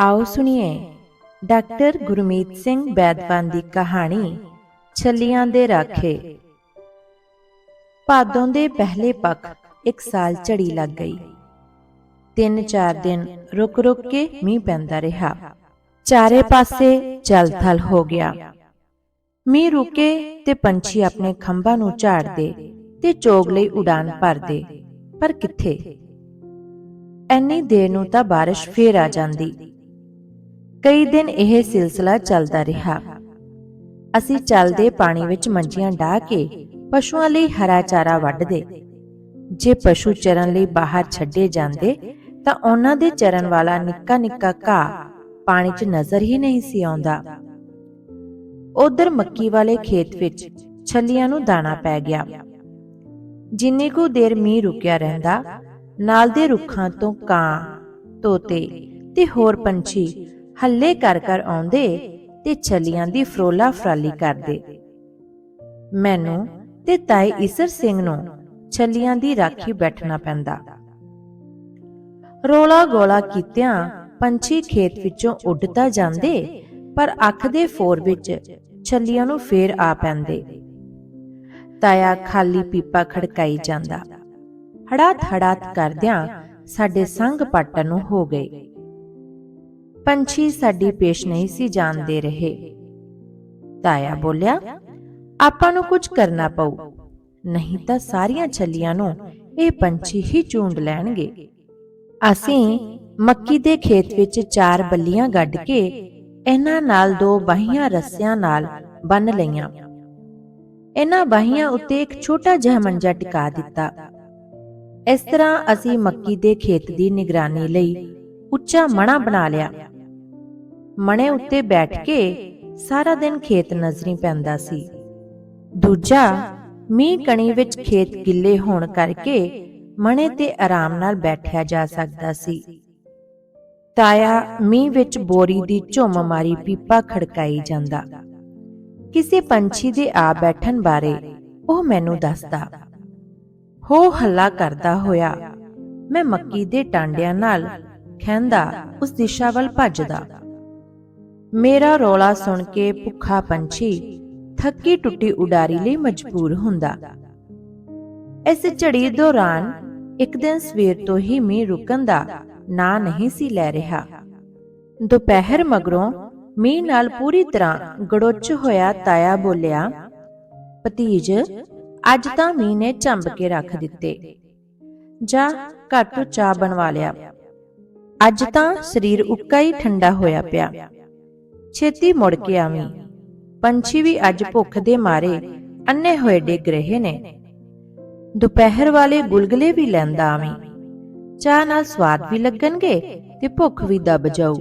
ਆਓ ਸੁਣੀਏ। ਡਾਕਟਰ ਗੁਰਮੀਤ ਸਿੰਘ ਬੈਦਵਾਨ ਦੀ ਕਹਾਣੀ, ਛੱਲੀਆਂ ਦੇ ਰਾਖੇ। ਭਾਦੋਂ ਦੇ ਪਹਿਲੇ ਪੱਖ ਇੱਕ ਸਾਲ ਝੜੀ ਲੱਗ ਗਈ। ਤਿੰਨ ਚਾਰ ਦਿਨ ਰੁਕ ਰੁਕ ਕੇ ਮੀਂਹ ਪੈਂਦਾ ਰਿਹਾ। ਚਾਰੇ ਪਾਸੇ ਜਲ ਥਲ ਹੋ ਗਿਆ। ਮੀਂਹ ਰੁਕੇ ਤੇ ਪੰਛੀ ਆਪਣੇ ਖੰਭਾਂ ਨੂੰ ਝਾੜਦੇ ਤੇ ਚੋਗ ਲਈ ਉਡਾਨ ਭਰਦੇ। ਪਰ ਕਿੱਥੇ? ਐਨੀ ਦੇਰ ਨੂੰ ਤਾਂ ਬਾਰਿਸ਼ ਫੇਰ ਆ ਜਾਂਦੀ। ਕਈ ਦਿਨ ਇਹ ਸਿਲਸਿਲਾ ਚੱਲਦਾ ਰਿਹਾ। ਅਸੀਂ ਚੱਲਦੇ ਪਾਣੀ ਵਿੱਚ ਮੰਜੀਆਂ ਢਾ ਕੇ ਪਸ਼ੂਆਂ ਲਈ ਹਰਾ ਚਾਰਾ ਵੱਢਦੇ। ਜੇ ਪਸ਼ੂ ਚਰਨ ਲਈ ਬਾਹਰ ਛੱਡੇ ਜਾਂਦੇ, ਤਾਂ ਉਹਨਾਂ ਦੇ ਚਰਨ ਵਾਲਾ ਨਿੱਕਾ ਨਿੱਕਾ ਘਾਹ ਪਾਣੀ 'ਚ ਨਜ਼ਰ ਹੀ ਨਹੀਂ ਸੀ ਆਉਂਦਾ। ਉਧਰ ਮੱਕੀ ਵਾਲੇ ਖੇਤ ਵਿੱਚ ਛੱਲੀਆਂ ਨੂੰ ਦਾਣਾ ਪੈ ਗਿਆ। ਜਿੰਨੀ ਕੁ ਦੇਰ ਮੀਂਹ ਰੁਕਿਆ ਰਹਿੰਦਾ, ਨਾਲ ਦੇ ਰੁੱਖਾਂ ਤੋਂ ਕਾਂ, ਤੋਤੇ ਤੇ ਹੋਰ ਪੰਛੀ ਹੱਲੇ ਕਰ ਕਰ ਆਉਂਦੇ ਤੇ ਛੱਲੀਆਂ ਦੀ ਫਰੋਲਾ ਫਰਾਲੀ ਕਰਦੇ। ਮੈਨੂੰ ਤੇ ਤਾਈ ਈਸਰ ਸਿੰਘ ਨੂੰ ਛੱਲੀਆਂ ਦੀ ਰਾਖੀ ਬੈਠਣਾ ਪੈਂਦਾ। ਰੋਲਾ ਗੋਲਾ ਕੀਤਿਆਂ ਪੰਛੀ ਖੇਤ ਵਿੱਚੋਂ ਉੱਡਤਾ ਜਾਂਦੇ, ਪਰ ਅੱਖ ਦੇ ਫੋਰ ਵਿੱਚ ਛੱਲੀਆਂ ਨੂੰ ਫੇਰ ਆ ਪੈਂਦੇ। ਤਾਇਆ ਖਾਲੀ ਪੀਪਾ ਖੜਕਾਈ ਜਾਂਦਾ। ਹੜਾਤ ਹੜਾਤ ਕਰਦਿਆਂ ਸਾਡੇ ਸੰਗ ਪਾਟਣ ਨੂੰ ਹੋ ਗਏ। ਪੰਛੀ ਸਾਡੀ ਪੇਸ਼ ਨਹੀਂ ਸੀ ਜਾਣਦੇ ਰਹੇ। ਤਾਇਆ ਬੋਲਿਆ, ਆਪਾਂ ਨੂੰ ਕੁਝ ਕਰਨਾ ਪਊ। ਨਹੀਂ ਤਾਂ ਸਾਰੀਆਂ ਛੱਲੀਆਂ ਨੂੰ ਇਹ ਪੰਛੀ ਹੀ ਚੂੰਡ ਲੈਣਗੇ। ਅਸੀਂ ਮੱਕੀ ਦੇ ਖੇਤ ਵਿੱਚ ਚਾਰ ਬੱਲੀਆਂ ਗੱਡ ਕੇ ਇਹਨਾਂ ਨਾਲ ਦੋ ਬਾਹੀਆਂ ਰੱਸਿਆਂ ਨਾਲ ਬੰਨ ਲਈਆਂ। ਇਹਨਾਂ ਬਾਹੀਆਂ ਉੱਤੇ ਇੱਕ ਛੋਟਾ ਜਿਹਾ ਮੰਜਾ ਟਿਕਾ ਦਿੱਤਾ। ਇਸ ਤਰ੍ਹਾਂ ਅਸੀਂ ਮੱਕੀ ਦੇ ਖੇਤ ਦੀ ਨਿਗਰਾਨੀ ਲਈ ਉੱਚਾ ਮਣਾ ਬਣਾ ਲਿਆ। ਮਣੇ ਉੱਤੇ ਬੈਠ ਕੇ ਸਾਰਾ ਦਿਨ ਖੇਤ ਨਜ਼ਰੀ ਪੈਂਦਾ ਸੀ। ਦੂਜਾ, ਮੀਂਹ ਕਣੀ ਵਿੱਚ ਖੇਤ ਗਿੱਲੇ ਹੋਣ ਕਰਕੇ ਮਣੇ ਤੇ ਆਰਾਮ ਨਾਲ ਬੈਠਿਆ ਜਾ ਸਕਦਾ ਸੀ। ਤਾਇਆ ਮੀਂਹ ਵਿੱਚ ਬੋਰੀ ਦੀ ਝੁੰਮ ਮਾਰੀ ਪੀਪਾ ਖੜਕਾਈ ਜਾਂਦਾ। ਕਿਸੇ ਪੰਛੀ ਦੇ ਆ ਬੈਠਣ ਬਾਰੇ ਉਹ ਮੈਨੂੰ ਦੱਸਦਾ। ਹੋ ਹੱਲਾ ਕਰਦਾ ਹੋਇਆ, ਮੈਂ ਮੱਕੀ ਦੇ ਟਾਂਡਿਆਂ ਨਾਲ ਖੈਂਦਾ ਉਸ ਦਿਸ਼ਾ ਵੱਲ ਭੱਜਦਾ। ਮੇਰਾ ਰੋਲਾ ਸੁਣ ਕੇ ਭੁੱਖਾ ਪੰਛੀ ਥੱਕੀ ਟੁੱਟੀ ਉਡਾਰੀ ਲਈ ਮਜਬੂਰ ਹੁੰਦਾ। ਇਸ ਝੜੀ ਦੌਰਾਨ ਇੱਕ ਦਿਨ ਸਵੇਰ ਤੋਂ ਹੀ ਮੀਂਹ ਰੁਕਣ ਦਾ ਨਾਂ ਨਹੀਂ ਸੀ ਲੈ ਰਿਹਾ। ਦੁਪਹਿਰ ਮਗਰੋਂ ਮੀਂਹ ਨਾਲ ਪੂਰੀ ਤਰ੍ਹਾਂ ਗੜੋਚ ਹੋਇਆ ਤਾਇਆ ਬੋਲਿਆ, ਭਤੀਜ, ਅੱਜ ਤਾਂ ਮੀਂਹ ਨੇ ਝੰਬ ਕੇ ਰੱਖ ਦਿੱਤੇ। ਜਾ, ਘਰ ਤੋਂ ਚਾਹ ਬਣਵਾ ਲਿਆ। ਅੱਜ ਤਾਂ ਸਰੀਰ ਉੱਕਾ ਹੀ ਠੰਡਾ ਹੋਇਆ ਪਿਆ। ਛੇਤੀ ਮੁੜ ਕੇ ਆਵੀਂ। ਪੰਛੀ ਵੀ ਅੱਜ ਭੁੱਖ ਦੇ ਮਾਰੇ ਅੰਨੇ ਹੋਏ ਡਿੱਗ ਰਹੇ ਨੇ। ਦੁਪਹਿਰ ਵਾਲੇ ਗੁਲਗਲੇ ਵੀ ਲੈਂਦਾ ਆਵੀਂ। ਚਾਹ ਨਾਲ ਸਵਾਦ ਵੀ ਲੱਗਣਗੇ ਤੇ ਭੁੱਖ ਵੀ ਦਬ ਜਾਊ।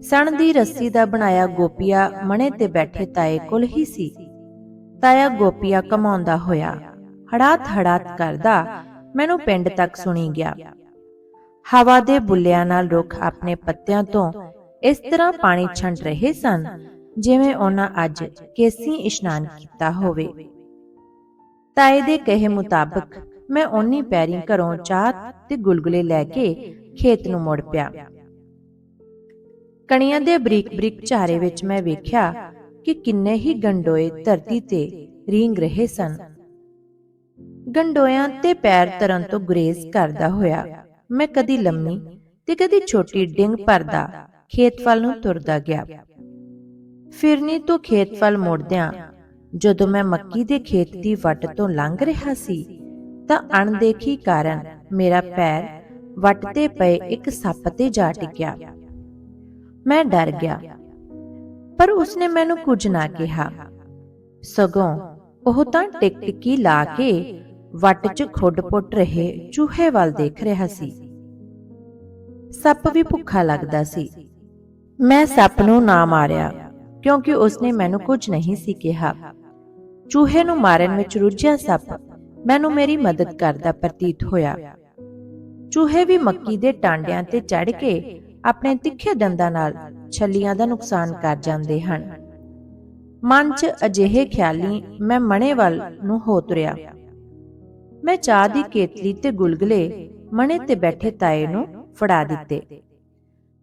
ਸਣ ਦੀ ਰੱਸੀ ਦਾ ਬਣਾਇਆ ਗੋਪੀਆ ਮਣੇ ਤੇ ਬੈਠੇ ਤਾਏ ਕੋਲ ਹੀ ਸੀ। ਤਾਇਆ ਗੋਪੀਆ ਕਮਾਉਂਦਾ ਹੋਇਆ, ਹੜਾਤ ਹੜਾਤ ਕਰਦਾ ਮੈਨੂੰ ਪਿੰਡ ਤੱਕ ਸੁਣੀ ਗਿਆ। ਹਵਾ ਦੇ ਬੁੱਲਿਆਂ ਨਾਲ ਰੁੱਖ ਆਪਣੇ ਪੱਤਿਆਂ ਤੋਂ ਇਸ ਤਰ੍ਹਾਂ ਪਾਣੀ ਛੰਡ ਰਹੇ ਸਨ ਜਿਵੇਂ ਉਹਨਾਂ ਅੱਜ ਕੇਸੀ ਇਸ਼ਨਾਨ ਕੀਤਾ ਹੋਵੇ। ਤਾਏ ਦੇ ਕਹੇ ਮੁਤਾਬਕ ਮੈਂ ਓਨੀ ਪੈਰੀ ਘਰੋਂ ਚਾਹ ਤੇ ਗੁਲਗੁਲੇ ਲੈ ਕੇ ਖੇਤ ਨੂੰ ਮੁੜ ਪਿਆ। ਕਣੀਆਂ ਦੇ ਬਰੀਕ-ਬਰੀਕ ਝਾਰੇ ਵਿੱਚ ਮੈਂ ਵੇਖਿਆ ਕਿ ਕਿੰਨੇ ਹੀ ਗੰਡੋਏ ਧਰਤੀ ਤੇ ਰੀਂਗ ਰਹੇ ਸਨ। ਗੰਡੋਇਆਂ ਤੇ ਪੈਰ ਤਰਨ ਤੋਂ ਗੁਰੇਜ਼ ਕਰਦਾ ਹੋਇਆ। ਮੈਂ ਕਦੀ ਲੰਮੀ ਤੇ ਕਦੀ ਛੋਟੀ ਡਿੰਗ ਭਰਦਾ। ਖੇਤ ਵੱਲ ਨੂੰ ਤੁਰਦਾ ਗਿਆ। ਫਿਰਨੀ ਤੋਂ ਖੇਤ ਵੱਲ ਮੁੜਦਿਆਂ ਜਦੋਂ ਮੈਂ ਮੱਕੀ ਦੇ ਖੇਤ ਦੀ ਵੱਟ ਤੋਂ ਲੰਘ ਰਿਹਾ ਸੀ, ਤਾਂ ਅਣਦੇਖੀ ਕਾਰਨ ਮੇਰਾ ਪੈਰ ਵੱਟ ਤੇ ਪਏ ਇੱਕ ਸੱਪ ਤੇ ਜਾ ਟਿਕਿਆ। ਮੈਂ ਡਰ ਗਿਆ, ਪਰ ਉਸਨੇ ਮੈਨੂੰ ਕੁਝ ਨਾ ਕਿਹਾ। ਸਗੋਂ ਉਹ ਤਾਂ ਟਿਕਟਿਕੀ ਲਾ ਕੇ ਵੱਟ 'ਚ ਖੁੱਡ ਪੁੱਟ ਰਹੇ ਚੂਹੇ ਵੱਲ ਦੇਖ ਰਿਹਾ ਸੀ। ਸੱਪ ਵੀ ਭੁੱਖਾ ਲੱਗਦਾ ਸੀ। ਮੈਂ ਸੱਪ ਨੂੰ ਨਾ ਮਾਰਿਆ ਕਿਉਂਕਿ ਉਸਨੇ ਮੈਨੂੰ ਕੁਝ ਨਹੀਂ ਸੀ ਕਿਹਾ। ਚੂਹੇ ਨੂੰ ਮਾਰਨ ਵਿੱਚ ਰੁੱਝਿਆ ਸੱਪ ਮੈਨੂੰ ਮੇਰੀ ਮਦਦ ਕਰਦਾ ਪ੍ਰਤੀਤ ਹੋਇਆ। ਚੂਹੇ ਵੀ ਮੱਕੀ ਦੇ ਟਾਂਡਿਆਂ ਤੇ ਚੜ ਕੇ ਆਪਣੇ ਤਿੱਖੇ ਦੰਦਾਂ ਨਾਲ ਛੱਲੀਆਂ ਦਾ ਨੁਕਸਾਨ ਕਰ ਜਾਂਦੇ ਹਨ। ਮਨ 'ਚ ਅਜਿਹੇ ਖਿਆਲੀ ਮੈਂ ਮਣੇ ਵੱਲ ਨੂੰ ਹੋ ਤੁਰਿਆ। ਮੈਂ ਚਾਹ ਦੀ ਕੇਤਲੀ ਤੇ ਗੁਲਗਲੇ ਮਣੇ ਤੇ ਬੈਠੇ ਤਾਏ ਨੂੰ ਫੜਾ ਦਿੱਤੇ।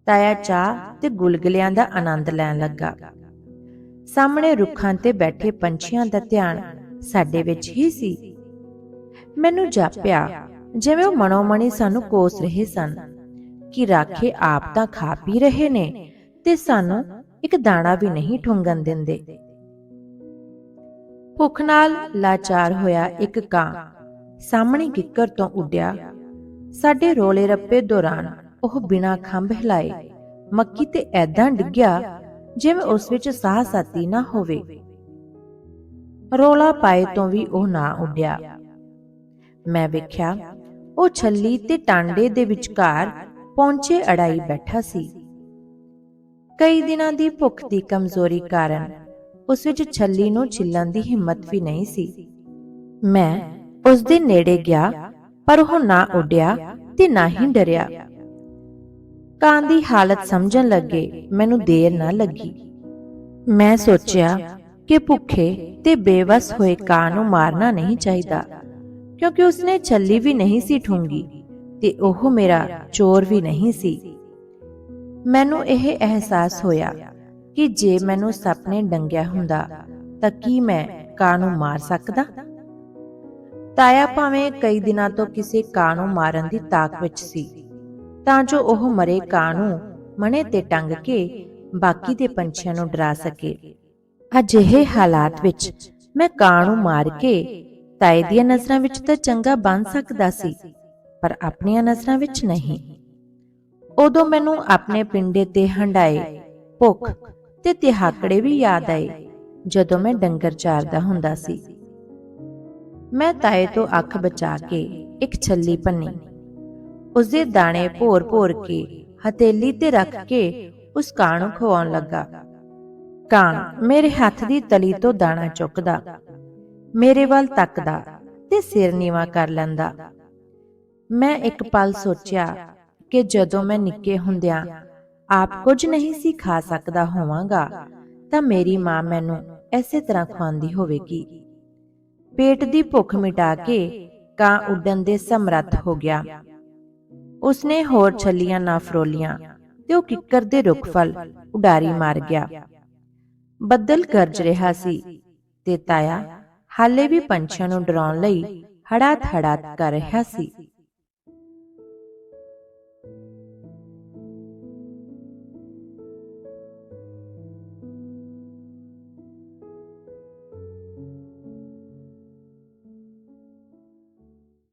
ਤਾਇਆ ਚਾਹ ਤੇ ਗੁਲਗੁਲਿਆਂ ਦਾ ਆਨੰਦ ਲੈਣ ਲੱਗਾ। ਸਾਹਮਣੇ ਰੁੱਖਾਂ ਤੇ ਬੈਠੇ ਪੰਛੀਆਂ ਦਾ ਧਿਆਨ ਸਾਡੇ ਵਿੱਚ ਹੀ ਸੀ। ਮੈਨੂੰ ਜਾਪਿਆ, ਜਿਵੇਂ ਉਹ ਮਨੋ ਸਾਨੂੰ ਕੋਸ ਰਹੇ ਸਨ ਕਿ ਰਾਖੇ ਆਪ ਤਾਂ ਖਾ ਪੀ ਰਹੇ ਨੇ ਤੇ ਸਾਨੂੰ ਇੱਕ ਦਾਣਾ ਵੀ ਨਹੀਂ ਠੁੰਗਣ ਦਿੰਦੇ। ਭੁੱਖ ਨਾਲ ਲਾਚਾਰ ਹੋਇਆ ਇੱਕ ਕਾਂ ਸਾਹਮਣੇ ਕਿੱਕਰ ਤੋਂ ਉੱਡਿਆ। ਸਾਡੇ ਰੋਲੇ ਰੱਪੇ ਦੌਰਾਨ ਉਹ ਬਿਨਾਂ ਖੰਭ ਹਿਲਾਏ, ਮੱਕੀ ਤੇ ਐਦਾਂ ਡਿੱਗਿਆ ਜਿਵੇਂ ਉਸ ਵਿੱਚ ਸਾਹ ਸਾਤੀ ਨਾ ਹੋਵੇ। ਰੋਲਾ ਪਾਏ ਤੋਂ ਵੀ ਉਹ ਨਾ ਉੱਡਿਆ। ਮੈਂ ਵੇਖਿਆ, ਉਹ ਛੱਲੀ ਤੇ ਟਾਂਡੇ ਦੇ ਵਿਚਕਾਰ ਪਹੁੰਚੇ ਅੜਾਈ ਬੈਠਾ ਸੀ। ਕਈ ਦਿਨਾਂ ਦੀ ਭੁੱਖ ਦੀ ਕਮਜ਼ੋਰੀ ਕਾਰਨ ਉਸ ਵਿੱਚ ਛੱਲੀ ਨੂੰ ਛਿੱਲਣ ਦੀ ਹਿੰਮਤ ਵੀ ਨਹੀਂ ਸੀ। ਮੈਂ ਉਸ ਦੇ ਨੇੜੇ ਗਿਆ, ਪਰ ਉਹ ਨਾ ਉੱਡਿਆ ਤੇ ਨਾ ਹੀ ਡਰਿਆ। ਕਾਂ ਦੀ ਹਾਲਤ ਸਮਝਣ ਲੱਗੇ, ਮੈਨੂੰ ਦੇਰ ਨਾ ਲੱਗੀ। ਮੈਂ ਸੋਚਿਆ ਕਿ ਭੁੱਖੇ ਤੇ ਬੇਵਸ ਹੋਏ ਕਾਂ ਨੂੰ ਮਾਰਨਾ ਨਹੀਂ ਚਾਹੀਦਾ, ਕਿਉਂਕਿ ਉਸਨੇ ਛੱਲੀ ਵੀ ਨਹੀਂ ਸੀ ਠੂੰਗੀ ਤੇ ਉਹ ਮੇਰਾ ਚੋਰ ਵੀ ਨਹੀਂ ਸੀ। ਮੈਨੂੰ ਇਹ ਅਹਿਸਾਸ ਹੋਇਆ ਕਿ ਜੇ ਮੈਨੂੰ ਸੱਪ ਨੇ ਡੰਗਿਆ ਹੁੰਦਾ ਤਾਂ ਕੀ ਮੈਂ ਕਾਂ ਨੂੰ ਮਾਰ ਸਕਦਾ? ਤਾਇਆ ਭਾਵੇਂ ਕਈ ਦਿਨਾਂ ਤੋਂ ਕਿਸੇ ਕਾਂ ਨੂੰ ਮਾਰਨ ਦੀ ਤਾਕ ਵਿੱਚ ਸੀ। ਤਾਂ ਜੋ ਉਹ ਮਰੇ ਕਾਂ ਨੂੰ ਮਣੇ ਤੇ ਟੰਗ ਕੇ ਬਾਕੀ ਦੇ ਪੰਛੀਆਂ ਨੂੰ ਡਰਾ ਸਕੇ। ਅਜਿਹੇ ਹਾਲਾਤ ਵਿੱਚ ਮੈਂ ਕਾਂ ਨੂੰ ਮਾਰ ਕੇ ਤਾਏ ਦੀਆਂ ਨਜ਼ਰਾਂ ਵਿੱਚ ਤਾਂ ਚੰਗਾ ਬਣ ਸਕਦਾ ਸੀ, ਪਰ ਆਪਣੀਆਂ ਨਜ਼ਰਾਂ ਵਿੱਚ ਨਹੀਂ। ਉਦੋਂ ਮੈਨੂੰ ਆਪਣੇ ਪਿੰਡੇ ਤੇ ਹੰਡਾਏ ਭੁੱਖ ਤੇ ਤਿਹਾਕੜੇ ਵੀ ਯਾਦ ਆਏ, ਜਦੋਂ ਮੈਂ ਡੰਗਰ ਚਾਰਦਾ ਹੁੰਦਾ ਸੀ। ਮੈਂ ਤਾਏ ਤੋਂ ਅੱਖ ਬਚਾ ਕੇ ਇੱਕ ਛੱਲੀ ਪੰਨੀ ਉਸਦੇ ਦਾਣੇ ਭੋਰ-ਭੋਰ ਕੇ ਹਥੇਲੀ ਤੇ ਰੱਖ ਕੇ ਉਸ ਕਾਂ ਨੂੰ ਖਵਾਉਣ ਲੱਗਾ। ਕਾਂ ਮੇਰੇ ਹੱਥ ਦੀ ਤਲੀ ਤੋਂ ਦਾਣਾ ਚੁੱਕਦਾ, ਮੇਰੇ ਵੱਲ ਤੱਕਦਾ ਤੇ ਸਿਰ ਨੀਵਾ ਕਰ ਲੈਂਦਾ। ਮੈਂ ਇੱਕ ਪਲ ਸੋਚਿਆ ਕਿ ਜਦੋਂ ਮੈਂ ਨਿੱਕੇ ਹੁੰਦਿਆਂ ਆਪ ਕੁਝ ਨਹੀਂ ਸੀ ਖਾ ਸਕਦਾ ਹੋਵਾਂਗਾ, ਤਾਂ ਮੇਰੀ ਮਾਂ ਮੈਨੂੰ ਐਸੇ ਤਰ੍ਹਾਂ ਖਵਾਉਂਦੀ ਹੋਵੇਗੀ। ਪੇਟ ਦੀ ਭੁੱਖ ਮਿਟਾ ਕੇ ਕਾਂ ਉੱਡਣ ਦੇ ਸਮਰੱਥ ਹੋ ਗਿਆ। ਉਸਨੇ ਹੋਰ ਛੱਲੀਆਂ ਨਾ ਫਰੋਲੀਆਂ, ਤੇ ਉਹ ਕਿੱਕਰ ਦੇ ਰੁੱਖ ਫਲ? ਉਡਾਰੀ ਮਾਰ ਗਿਆ। ਬੱਦਲ ਗਰਜ ਰਿਹਾ ਸੀ ਤੇ ਤਾਇਆ ਹਾਲੇ ਵੀ ਪੰਛੀਆਂ ਨੂੰ ਡਰਾਉਣ ਲਈ ਹੜਾਤ ਹੜਾਤ ਕਰ ਰਿਹਾ ਸੀ।